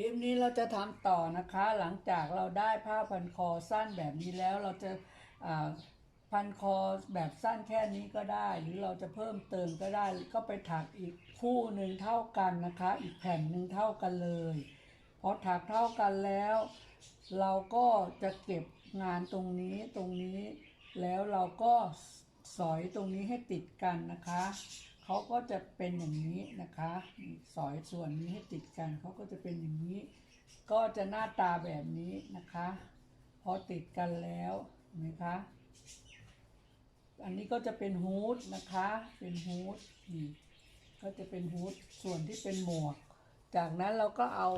ลิปนี้เราจะทำต่อนะคะ หลังจากเราได้ผ้าพันคอสั้นแบบนี้แล้วเราจะอ่าพันคอแบบสั้นแค่นี้ก็ได้ หรือเราจะเพิ่มเติมก็ได้ ก็ไปถักอีกคู่หนึ่งเท่ากันนะคะ อีกแผ่นหนึ่งเท่ากันเลยพอถักเท่ากันแล้ว เราก็จะเก็บงานตรงนี้ตรงนี้ แล้วเราก็สอยตรงนี้ให้ติดกันนะคะ เขาก็จะเป็นอย่างนี้นะคะ สอยส่วนนี้ให้ติดกันเขาก็จะเป็นอย่างนี้ ก็จะหน้าตาแบบนี้นะคะ พอติดกันแล้วเห็นไหมคะ อันนี้ก็จะเป็นฮูดนะคะ เป็นฮูดนี่ก็จะเป็นฮูดส่วนที่เป็นหมวก จากนั้นเราก็เอา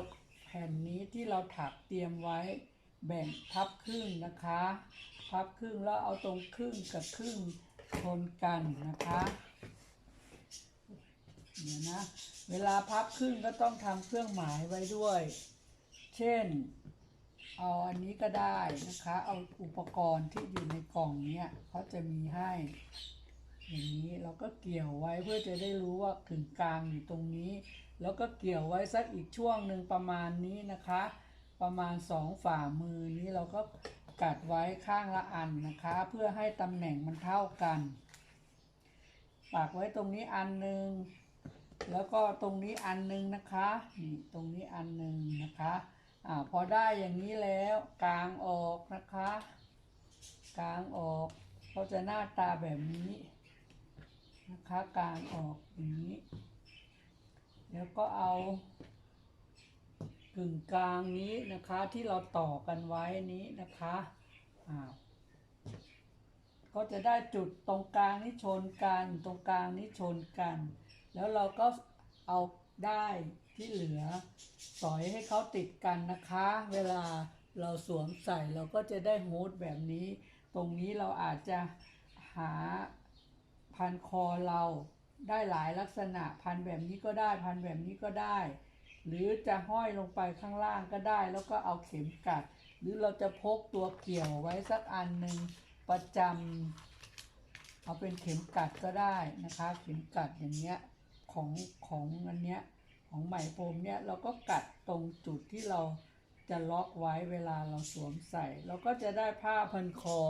แผ่นนี้ที่เราถักเตรียมไว้แบ่งพับครึ่งนะคะ พับครึ่งแล้วเอาตรงครึ่งกับครึ่งชนกันนะคะ เดี๋ยวนะ เวลาพับครึ่งก็ต้องทำเครื่องหมายไว้ด้วย เช่น เอาอันนี้ก็ได้นะคะ เอาอุปกรณ์ที่อยู่ในกล่องเนี้ยเขาจะมีให้ อย่างนี้เราก็เกี่ยวไว้เพื่อจะได้รู้ว่าถึงกลางอยู่ตรงนี้ แล้วก็เกี่ยวไว้สักอีกช่วงหนึ่งประมาณนี้นะคะ ประมาณสองฝ่ามือนี้เราก็กัดไว้ข้างละอันนะคะ เพื่อให้ตำแหน่งมันเท่ากันปักไว้ตรงนี้อันหนึ่ง แล้วก็ตรงนี้อันหนึ่งนะคะนี่ตรงนี้อันหนึ่งนะคะอ่าพอได้อย่างนี้แล้วกลางออกนะคะกลางออกก็จะหน้าตาแบบนี้นะคะกลางออกอย่างนี้ แล้วก็เอากึ่งกลางนี้นะคะที่เราต่อกันไว้นี้นะคะอ้าก็จะได้จุดตรงกลางนี้ชนกัน ตรงกลางนี้ชนกัน แล้วเราก็เอาได้ที่เหลือสอยให้เขาติดกันนะคะ เวลาเราสวมใส่เราก็จะได้ฮูดแบบนี้ ตรงนี้เราอาจจะหาพันคอเราได้หลายลักษณะพันแบบนี้ก็ได้พันแบบนี้ก็ได้ หรือจะห้อยลงไปข้างล่างก็ได้ แล้วก็เอาเข็มกัด หรือเราจะพกตัวเกี่ยวไว้สักอันหนึ่งประจำเอาเป็นเข็มกัดก็ได้นะคะ เข็มกัดอย่างเงี้ย ของของอันเนี้ยของไหมพรมเนี้ยเราก็กัดตรงจุดที่เราจะล็อกไว้เวลาเราสวมใส่ เราก็จะได้ผ้าพันคอ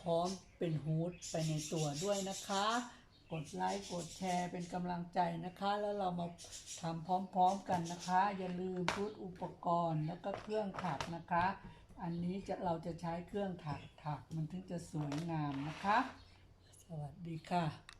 พร้อมเป็นฮูดไปในตัวด้วยนะคะ กดไลค์กดแชร์เป็นกำลังใจนะคะ แล้วเรามาทำพร้อมๆกันนะคะ อย่าลืมชุดอุปกรณ์แล้วก็เครื่องถักนะคะ อันนี้จะเราจะใช้เครื่องถักถักมันถึงจะสวยงามนะคะ สวัสดีค่ะ